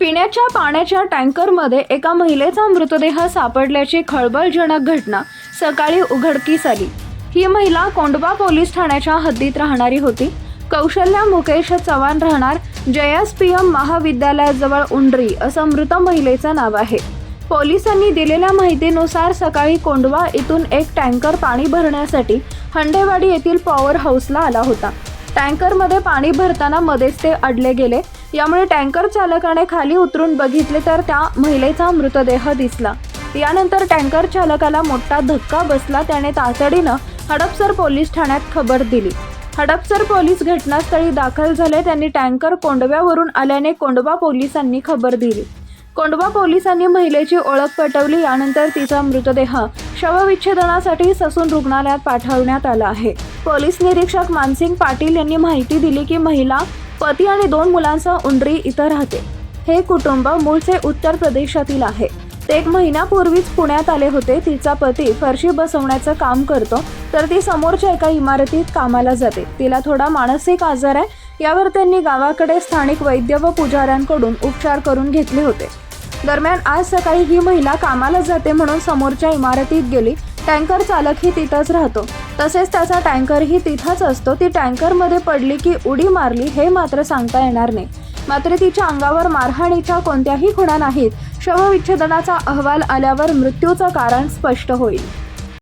पिण्याच्या पाण्याच्या टँकरमध्ये एका महिलेचा मृतदेह सापडल्याची खळबळजनक घटना सकाळी उघडकीस आली. ही महिला कोंडवा पोलीस ठाण्याच्या हद्दीत राहणारी होती. कौशल्या मुकेश चव्हाण राहणार जयस पी एम महाविद्यालयाजवळ उंडरी असं मृत महिलेचं नाव आहे. पोलिसांनी दिलेल्या माहितीनुसार सकाळी कोंडवा इथून एक टँकर पाणी भरण्यासाठी हंडेवाडी येथील पॉवर हाऊसला आला होता. टँकरमध्ये पाणी भरताना मध्येच ते अडले गेले. यामुळे टँकर चालकाने खाली उतरून बघितले तर त्या महिलेचा मृतदेह दिसला. यानंतर टँकर चालकाला मोठा धक्का बसला. त्याने तातडीनं हडपसर पोलीस ठाण्यात खबर दिली. हडपसर पोलीस घटनास्थळी दाखल झाले. त्यांनी टँकर कोंडव्यावरून आल्याने कोंडवा पोलिसांनी खबर दिली. कोंडवा पोलिसांनी महिलेची ओळख पटवली. यानंतर तिचा मृतदेह शवविच्छेदनासाठी ससून रुग्णालयात पाठवण्यात आला आहे. पोलीस निरीक्षक मानसिंग पाटील यांनी माहिती दिली की महिला पती आणि दोन मुलांसह उंडरी इथं राहते. हे कुटुंब मूळचे उत्तर प्रदेशातील आहे. ते एक महिन्यापूर्वीच पुण्यात आले होते. तिचा पती फरशी बसवण्याचं काम करतो तर ती समोरच्या एका इमारतीत कामाला जाते. तिला थोडा मानसिक आजार आहे यावर त्यांनी गावाकडे स्थानिक वैद्य व पुजाऱ्यांकडून उपचार करून घेतले होते. दरम्यान आज सकाळी ही महिला कामाला जाते म्हणून समोरच्या इमारतीत गेली. टँकर चालकही तिथंच राहतो. तसेच त्याचा टँकरही तिथंच असतो. ती टँकरमध्ये पडली की उडी मारली हे मात्र सांगता येणार नाही. मात्र तिच्या अंगावर मारहाणीच्या कोणत्याही खुणा नाहीत. शवविच्छेदनाचा अहवाल आल्यावर मृत्यूचं कारण स्पष्ट होईल.